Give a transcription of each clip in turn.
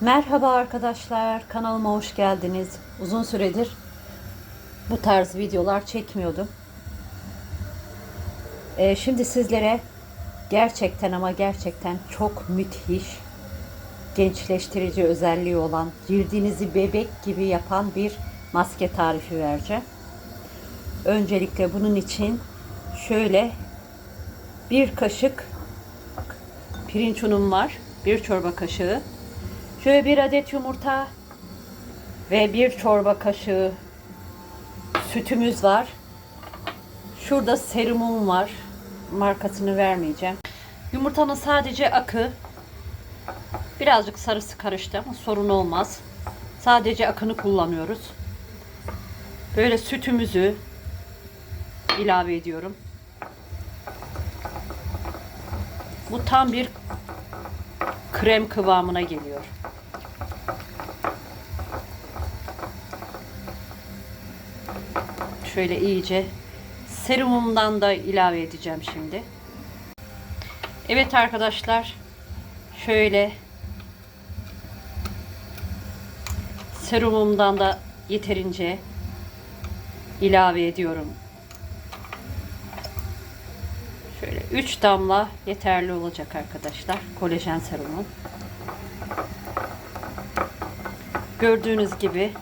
Merhaba arkadaşlar, kanalıma hoş geldiniz. Uzun süredir bu tarz videolar çekmiyordum. Ee, şimdi sizlere gerçekten ama gerçekten çok müthiş, gençleştirici özelliği olan, cildinizi bebek gibi yapan bir maske tarifi vereceğim. Öncelikle bunun için şöyle bir kaşık pirinç unum var. Bir çorba kaşığı. Şöyle bir adet yumurta ve bir çorba kaşığı sütümüz var. Şurada serumum var. Markasını vermeyeceğim. Yumurtanın sadece akı birazcık sarısı karıştı ama sorun olmaz. Sadece akını kullanıyoruz. Böyle sütümüzü ilave ediyorum. Bu tam bir krem kıvamına geliyor. Şöyle iyice serumumdan da ilave edeceğim şimdi. Evet arkadaşlar şöyle serumumdan da yeterince ilave ediyorum. Şöyle 3 damla yeterli olacak arkadaşlar. Kolajen serumu. Gördüğünüz gibi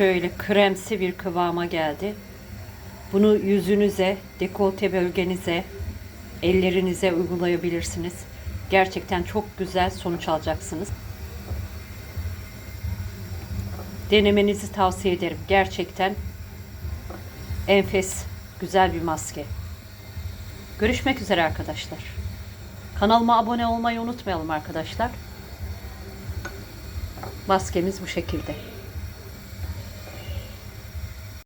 şöyle kremsi bir kıvama geldi. Bunu yüzünüze, dekolte bölgenize, ellerinize uygulayabilirsiniz. Gerçekten çok güzel sonuç alacaksınız. Denemenizi tavsiye ederim. Gerçekten enfes, güzel bir maske. Görüşmek üzere arkadaşlar. Kanalıma abone olmayı unutmayalım arkadaşlar. Maskemiz bu şekilde.